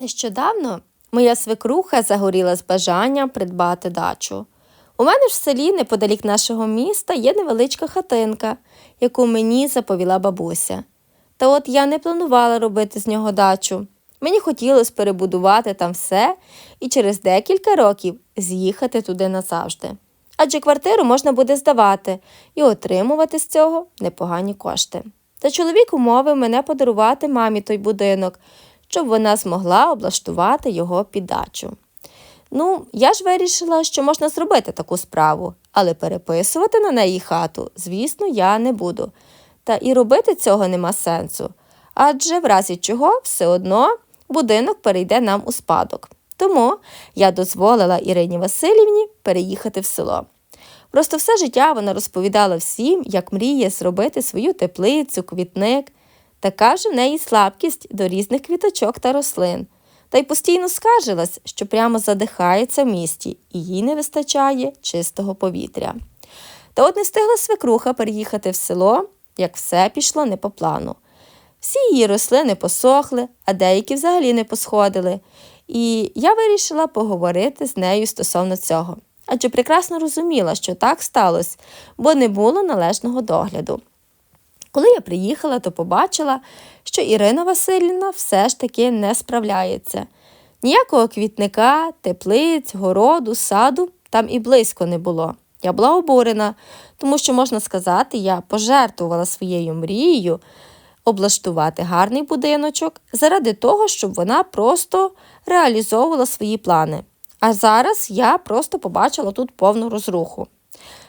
Нещодавно моя свекруха загоріла з бажанням придбати дачу. У мене ж в селі, неподалік нашого міста, є невеличка хатинка, яку мені заповіла бабуся. Та от я не планувала робити з нього дачу. Мені хотілося перебудувати там все і через декілька років з'їхати туди назавжди. Адже квартиру можна буде здавати і отримувати з цього непогані кошти. Та чоловік умовив мене подарувати мамі той будинок, щоб вона змогла облаштувати його під дачу. Ну, я ж вирішила, що можна зробити таку справу, але переписувати на неї хату, звісно, я не буду. Та і робити цього нема сенсу, адже в разі чого все одно будинок перейде нам у спадок. Тому я дозволила Ірині Васильівні переїхати в село. Просто все життя вона розповідала всім, як мріє зробити свою теплицю, квітник. Така ж в неї слабкість до різних квіточок та рослин. Та й постійно скаржилась, що прямо задихається в місті, і їй не вистачає чистого повітря. Та от не встигла свекруха переїхати в село, як все пішло не по плану. Всі її рослини посохли, а деякі взагалі не посходили. І я вирішила поговорити з нею стосовно цього. Адже прекрасно розуміла, що так сталося, бо не було належного догляду. Коли я приїхала, то побачила, що Ірина Васильівна все ж таки не справляється. Ніякого квітника, теплиць, городу, саду там і близько не було. Я була обурена, тому що, можна сказати, я пожертвувала своєю мрією облаштувати гарний будиночок заради того, щоб вона просто реалізовувала свої плани. А зараз я просто побачила тут повну розруху.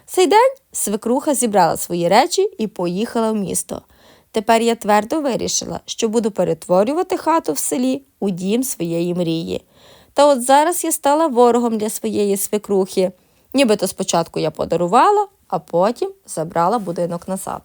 Цей день свекруха зібрала свої речі і поїхала в місто. Тепер я твердо вирішила, що буду перетворювати хату в селі у дім своєї мрії. Та от зараз я стала ворогом для своєї свекрухи. Нібито спочатку я подарувала, а потім забрала будинок назад.